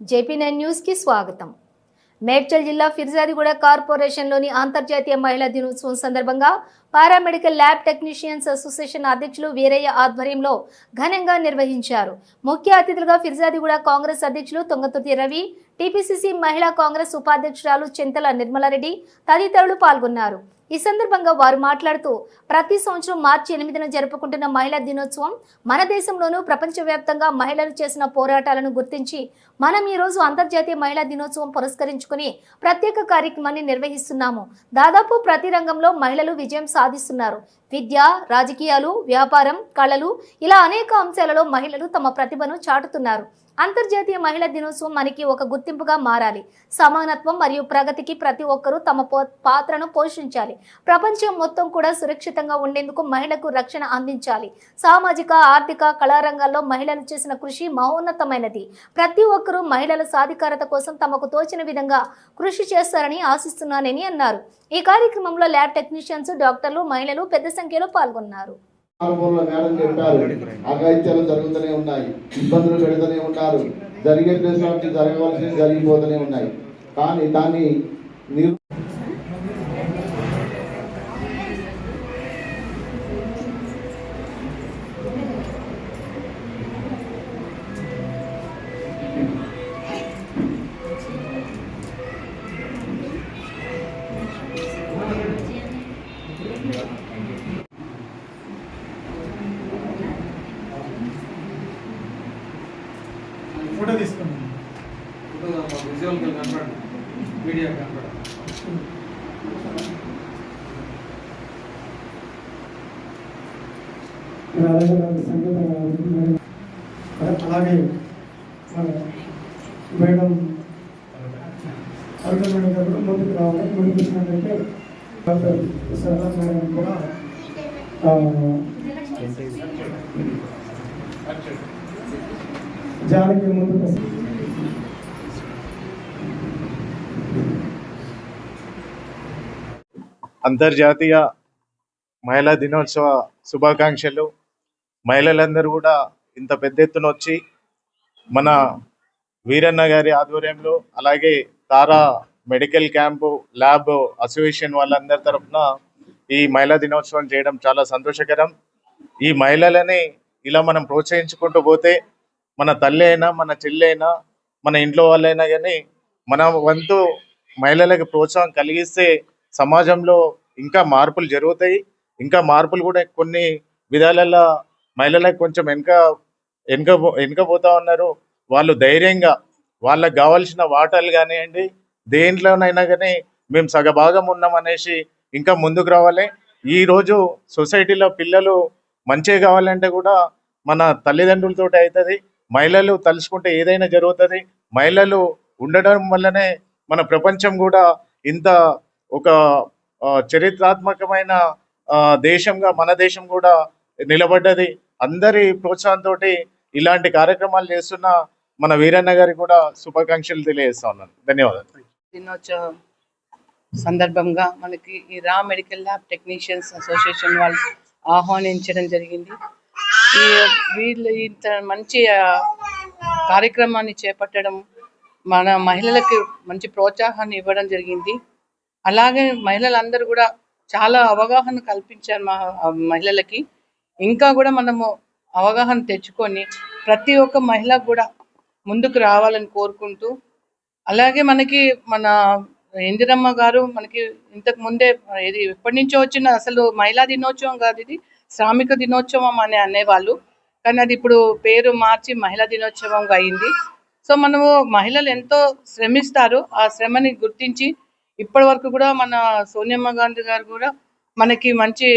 JP nine న్యూస్కి స్వాగతం. మేడ్చల్ జిల్లా ఫిర్జాదిగూడ కార్పొరేషన్లోని అంతర్జాతీయ మహిళా దినోత్సవం సందర్భంగా పారామెడికల్ ల్యాబ్ టెక్నీషియన్స్ అసోసియేషన్ అధ్యక్షులు వీరయ్య ఆధ్వర్యంలో ఘనంగా నిర్వహించారు. ముఖ్య అతిథులుగా ఫిర్జాదిగూడ కాంగ్రెస్ అధ్యక్షులు తొంగతుర్తి రవి టీపీసీసీ మహిళా కాంగ్రెస్ ఉపాధ్యక్షురాలు చింతల నిర్మలారెడ్డి తదితరులు పాల్గొన్నారు. ఈ సందర్భంగా వారు మాట్లాడుతూ ప్రతి సంవత్సరం మార్చి ఎనిమిదిన జరుపుకుంటున్న మహిళా దినోత్సవం మన దేశంలోనూ ప్రపంచవ్యాప్తంగా మహిళలు చేసిన పోరాటాలను గుర్తించి మనం ఈరోజు అంతర్జాతీయ మహిళా దినోత్సవం పురస్కరించుకుని ప్రత్యేక కార్యక్రమాన్ని నిర్వహిస్తున్నాము. దాదాపు ప్రతి రంగంలో మహిళలు విజయం సాధిస్తున్నారు. విద్య రాజకీయాలు వ్యాపారం కళలు ఇలా అనేక అంశాలలో మహిళలు తమ ప్రతిభను చాటుతున్నారు. అంతర్జాతీయ మహిళా దినోత్సవం మనకి ఒక గుర్తింపుగా మారాలి. సమానత్వం మరియు ప్రగతికి ప్రతి ఒక్కరూ తమ పో- పాత్రను పోషించాలి. ప్రపంచం మొత్తం కూడా సురక్షితంగా ఉండేందుకు మహిళకు రక్షణ అందించాలి. సామాజిక ఆర్థిక కళారంగాల్లో మహిళలు చేసిన కృషి మహోన్నతమైనది. ప్రతి ఒక్కరూ మహిళల సాధికారత కోసం తమకు తోచిన విధంగా కృషి చేస్తారని ఆశిస్తున్నానని అన్నారు. ఈ కార్యక్రమంలో ల్యాబ్ టెక్నీషియన్స్ డాక్టర్లు మహిళలు పెద్ద సంఖ్యలో పాల్గొన్నారు. ఆరంభంలో మేడం చెప్పారు అగాయిత్యాలు జరుగుతూనే ఉన్నాయి ఇబ్బందులు పెడుతూనే ఉన్నారు జరిగే ప్లేస్లోకి జరగవలసినవి జరిగిపోతూనే ఉన్నాయి. కానీ దాన్ని నిర్ ఫోటో తీసుకున్నాను. విజువల్ కనపడండి మీడియా కనపడండి అలాగే మేడం అరుణ మేడం గారు కూడా ముందుకు రావాలి. ముందుకు వచ్చినట్లయితే డాక్టర్ సరళ మేడం కూడా జానకి ముందు అంతర్జాతీయ మహిళా దినోత్సవ శుభాకాంక్షలు. మహిళలందరూ కూడా ఇంత పెద్ద ఎత్తున వచ్చి మన వీరన్న గారి ఆధ్వర్యంలో అలాగే Tara medical camp lab association వాళ్ళందరి తరఫున ఈ మహిళా దినోత్సవం చేయడం చాలా సంతోషకరం. ఈ మహిళలని ఇలా మనం ప్రోత్సహించుకుంటూ పోతే మన తల్లి అయినా మన చెల్లి అయినా మన ఇంట్లో వాళ్ళైనా కానీ మన వంతు మహిళలకు ప్రోత్సాహం కలిగిస్తే సమాజంలో ఇంకా మార్పులు జరుగుతాయి. ఇంకా మార్పులు కూడా కొన్ని విధాలలో మహిళలకు కొంచెం వెనుక వెనుక వెనుకపోతా ఉన్నారు. వాళ్ళు ధైర్యంగా వాళ్ళకు కావాల్సిన వాటాలు కానివ్వండి దేంట్లోనైనా కానీ మేము సగభాగం ఉన్నాం అనేసి ఇంకా ముందుకు రావాలి. ఈరోజు సొసైటీలో పిల్లలు మంచిగా కావాలంటే కూడా మన తల్లిదండ్రులతో అవుతుంది. మహిళలు తలుచుకుంటే ఏదైనా జరుగుతుంది. మహిళలు ఉండడం వల్లనే మన ప్రపంచం కూడా ఇంత ఒక చరిత్రాత్మకమైన దేశంగా మన దేశం కూడా నిలబడ్డది. అందరి ప్రోత్సాహంతో ఇలాంటి కార్యక్రమాలు చేస్తున్న మన వీరన్న గారికి కూడా శుభాకాంక్షలు తెలియజేస్తా ఉన్నాను. ధన్యవాదాలు. దినోత్సవం సందర్భంగా మనకి ఈ రా మెడికల్ ల్యాబ్ టెక్నీషియన్స్ అసోసియేషన్ వాళ్ళు ఆహ్వానించడం జరిగింది. ఈ వీళ్ళు ఇంత మంచి కార్యక్రమాన్ని చేపట్టడం మన మహిళలకు మంచి ప్రోత్సాహాన్ని ఇవ్వడం జరిగింది. అలాగే మహిళలందరూ కూడా చాలా అవగాహన కల్పించారు మా మహిళలకి. ఇంకా కూడా మనము అవగాహన తెచ్చుకొని ప్రతి ఒక్క మహిళ కూడా ముందుకు రావాలని కోరుకుంటూ అలాగే మనకి మన ఇందిరమ్మ గారు మనకి ఇంతకు ముందే ఇది ఎప్పటి నుంచో వచ్చిన అసలు మహిళా దినోత్సవం కాదు ఇది. శ్రామిక దినోత్సవం అని అనేవాళ్ళు. కానీ అది ఇప్పుడు పేరు మార్చి మహిళా దినోత్సవంగా అయింది. సో మనము మహిళలు ఎంతో శ్రమిస్తారు. ఆ శ్రమని గుర్తించి ఇప్పటి వరకు కూడా మన సోనియమ్మ గాంధీ గారు కూడా మనకి మంచి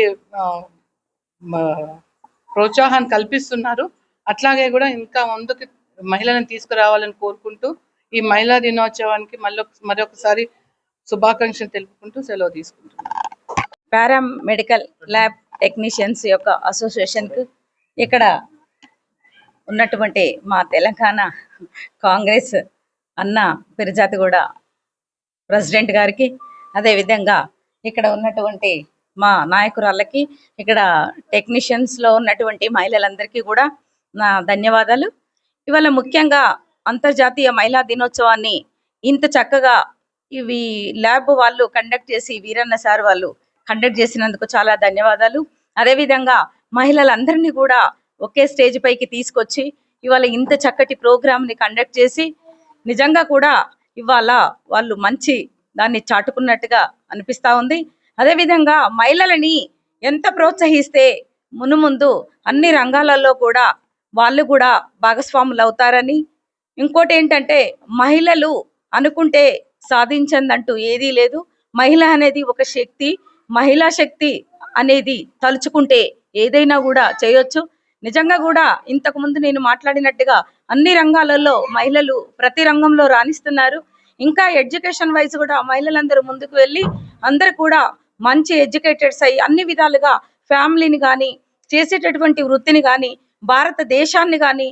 ప్రోత్సాహాన్ని కల్పిస్తున్నారు. అట్లాగే కూడా ఇంకా ముందుకు మహిళలను తీసుకురావాలని కోరుకుంటూ ఈ మహిళా దినోత్సవానికి మళ్ళీ మరొకసారి శుభాకాంక్షలు తెలుపుకుంటూ సెలవు తీసుకుంటున్నాను. పారా మెడికల్ ల్యాబ్ టెక్నీషియన్స్ యొక్క అసోసియేషన్కు ఇక్కడ ఉన్నటువంటి మా తెలంగాణ కాంగ్రెస్ అన్న పిరిజాతిగూడ ప్రెసిడెంట్ గారికి అదేవిధంగా ఇక్కడ ఉన్నటువంటి మా నాయకురాళ్ళకి ఇక్కడ టెక్నీషియన్స్లో ఉన్నటువంటి మహిళలందరికీ కూడా నా ధన్యవాదాలు. ఇవాళ ముఖ్యంగా అంతర్జాతీయ మహిళా దినోత్సవాన్ని ఇంత చక్కగా ఇవి ల్యాబ్ వాళ్ళు కండక్ట్ చేసి వీరన్న సార్ వాళ్ళు కండక్ట్ చేసినందుకు చాలా ధన్యవాదాలు. అదేవిధంగా మహిళలందరినీ కూడా ఒకే స్టేజ్ పైకి తీసుకొచ్చి ఇవాళ ఇంత చక్కటి ప్రోగ్రామ్ని కండక్ట్ చేసి నిజంగా కూడా ఇవాళ వాళ్ళు మంచి దాన్ని చాటుకున్నట్టుగా అనిపిస్తూ ఉంది. అదేవిధంగా మహిళలని ఎంత ప్రోత్సహిస్తే మునుముందు అన్ని రంగాలలో కూడా వాళ్ళు కూడా భాగస్వాములు అవుతారని. ఇంకోటి ఏంటంటే మహిళలు అనుకుంటే సాధించందంటూ ఏదీ లేదు. మహిళ అనేది ఒక శక్తి. మహిళా శక్తి అనేది తలుచుకుంటే ఏదైనా కూడా చేయొచ్చు. నిజంగా కూడా ఇంతకు ముందు నేను మాట్లాడినట్టుగా అన్ని రంగాలలో మహిళలు ప్రతి రంగంలో రాణిస్తున్నారు. ఇంకా ఎడ్యుకేషన్ వైజ్ కూడా మహిళలందరూ ముందుకు వెళ్ళి అందరు కూడా మంచి ఎడ్యుకేటెడ్స్ అయ్యి అన్ని విధాలుగా ఫ్యామిలీని కానీ చేసేటటువంటి వృత్తిని కానీ భారతదేశాన్ని కానీ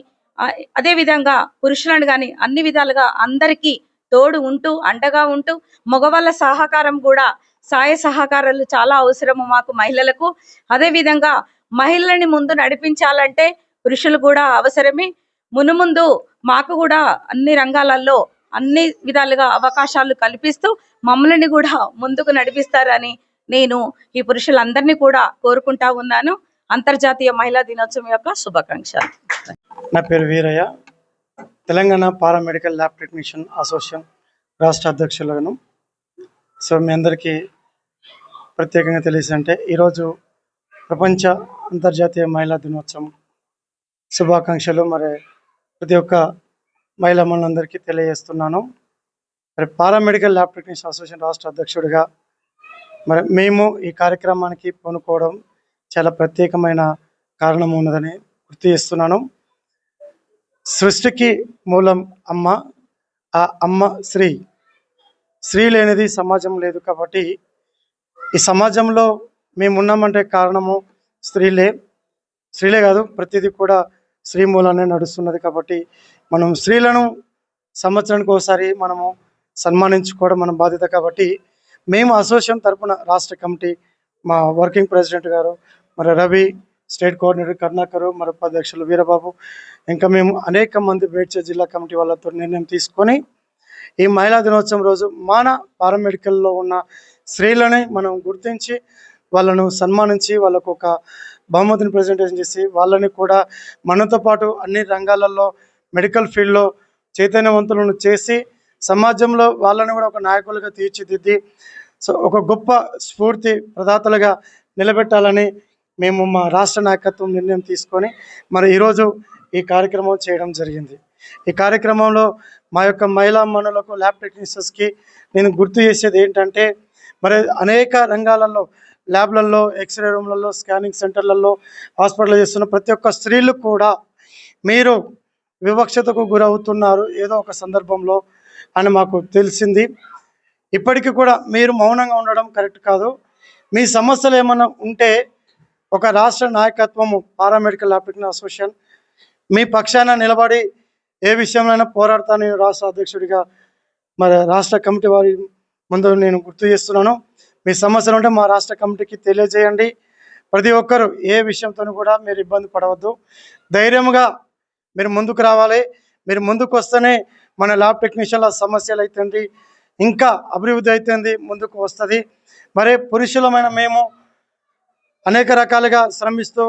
అదే విధంగా పురుషులను కానీ అన్ని విధాలుగా అందరికీ తోడు ఉంటూ అండగా ఉంటూ మగవాళ్ళ సహకారం కూడా సాయ సహకారాలు చాలా అవసరము మాకు మహిళలకు. అదే విధంగా మహిళల్ని ముందు నడిపించాలంటే పురుషులు కూడా అవసరమే. మునుముందు మాకు కూడా అన్ని రంగాలలో అన్ని విధాలుగా అవకాశాలు కల్పిస్తూ మమ్మల్ని కూడా ముందుకు నడిపిస్తారని నేను ఈ పురుషులందరినీ కూడా కోరుకుంటా ఉన్నాను. అంతర్జాతీయ మహిళా దినోత్సవం యొక్క శుభాకాంక్ష నా పేరు Veeraiah. Telangana paramedical lab technician association రాష్ట్ర అధ్యక్షులను సో మీ అందరికీ ప్రత్యేకంగా తెలిసిందంటే ఈరోజు ప్రపంచ అంతర్జాతీయ మహిళా దినోత్సవం. శుభాకాంక్షలు. మరి ప్రతి ఒక్క మహిళా మనందరికీ తెలియజేస్తున్నాను. మరి పారామెడికల్ ల్యాబ్ టెక్నీషియన్ అసోసియేషన్ రాష్ట్ర అధ్యక్షుడిగా మరి మేము ఈ కార్యక్రమానికి పూనుకోవడం చాలా ప్రత్యేకమైన కారణం ఉన్నదని గుర్తు చేస్తున్నాను. సృష్టికి మూలం అమ్మ. ఆ అమ్మ శ్రీ స్త్రీ లేనిది సమాజం లేదు కాబట్టి ఈ సమాజంలో మేము ఉన్నామంటే కారణము స్త్రీలే. స్త్రీలే కాదు ప్రతిదీ కూడా స్త్రీ మూలానే నడుస్తున్నది కాబట్టి మనం స్త్రీలను సంవత్సరానికి ఒకసారి మనము సన్మానించుకోవడం మన బాధ్యత కాబట్టి మేము అసోసియేషన్ తరపున రాష్ట్ర కమిటీ మా వర్కింగ్ ప్రెసిడెంట్ గారు మరి రవి స్టేట్ కోఆర్డినేటర్ కరుణాకరు మరి ఉపాధ్యక్షులు వీరబాబు ఇంకా మేము అనేక మంది మేడ్చల్ జిల్లా కమిటీ వాళ్ళతో నిర్ణయం తీసుకొని ఈ మహిళా దినోత్సవం రోజు మన పారామెడికల్లో ఉన్న స్త్రీలని మనం గుర్తించి వాళ్ళను సన్మానించి వాళ్ళకు ఒక బహుమతిని ప్రజెంటేషన్ చేసి వాళ్ళని కూడా మనతో పాటు అన్ని రంగాలలో మెడికల్ ఫీల్డ్లో చైతన్యవంతులను చేసి సమాజంలో వాళ్ళని కూడా ఒక నాయకులుగా తీర్చిదిద్ది సో ఒక గొప్ప స్ఫూర్తి ప్రదాతలుగా నిలబెట్టాలని మేము మా రాష్ట్ర నాయకత్వం నిర్ణయం తీసుకొని మరి ఈరోజు ఈ కార్యక్రమం చేయడం జరిగింది. ఈ కార్యక్రమంలో మా యొక్క మహిళా మనులకు ల్యాబ్ టెక్నీషియన్స్కి నేను గుర్తు చేసేది ఏంటంటే మరి అనేక రంగాలలో ల్యాబ్లలో ఎక్స్రే రూమ్లలో స్కానింగ్ సెంటర్లలో హాస్పిటల్ చేస్తున్న ప్రతి ఒక్క స్త్రీలు కూడా మీరు వివక్షతకు గురవుతున్నారు ఏదో ఒక సందర్భంలో అని మాకు తెలిసింది. ఇప్పటికీ కూడా మీరు మౌనంగా ఉండడం కరెక్ట్ కాదు. మీ సమస్యలు ఏమైనా ఉంటే ఒక రాష్ట్ర నాయకత్వము పారామెడికల్ ల్యాబ్ అసోసియేషన్ మీ పక్షాన నిలబడి ఏ విషయంలోనైనా పోరాడతాను నేను రాష్ట్ర అధ్యక్షుడిగా మరి రాష్ట్ర కమిటీ వారి ముందు నేను గుర్తు చేస్తున్నాను. మీ సమస్యలు ఉంటే మా రాష్ట్ర కమిటీకి తెలియజేయండి. ప్రతి ఒక్కరు ఏ విషయంతో కూడా మీరు ఇబ్బంది పడవద్దు. ధైర్యంగా మీరు ముందుకు రావాలి. మీరు ముందుకు వస్తేనే మన ల్యాబ్ టెక్నీషియన్ల సమస్యలు అవుతుంది ఇంకా అభివృద్ధి అవుతుంది ముందుకు వస్తుంది. మరి పురుషులమైన మేము అనేక రకాలుగా శ్రమిస్తూ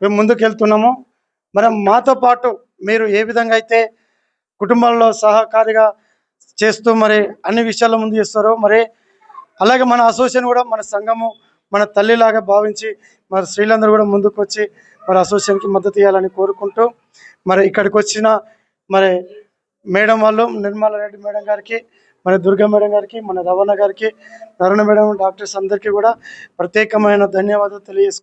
మేము ముందుకు వెళ్తున్నాము మరి మాతో పాటు మీరు ఏ విధంగా అయితే కుటుంబంలో సహకారిగా చేస్తూ మరి అన్ని విషయాల్లో ముందు చేస్తారో మరి అలాగే మన అసోసియేషన్ కూడా మన సంఘము మన తల్లిలాగా భావించి మరి స్త్రీలందరూ కూడా ముందుకు వచ్చి మరి అసోసియేషన్కి మద్దతు ఇవ్వాలని కోరుకుంటూ మరి ఇక్కడికి వచ్చిన మరి మేడం వాళ్ళు నిర్మల రెడ్డి మేడం గారికి మన దుర్గా మేడం గారికి మన రవణ గారికి నరుణ మేడం డాక్టర్స్ అందరికీ కూడా ప్రత్యేకమైన ధన్యవాదాలు తెలియజేసుకుంటున్నాను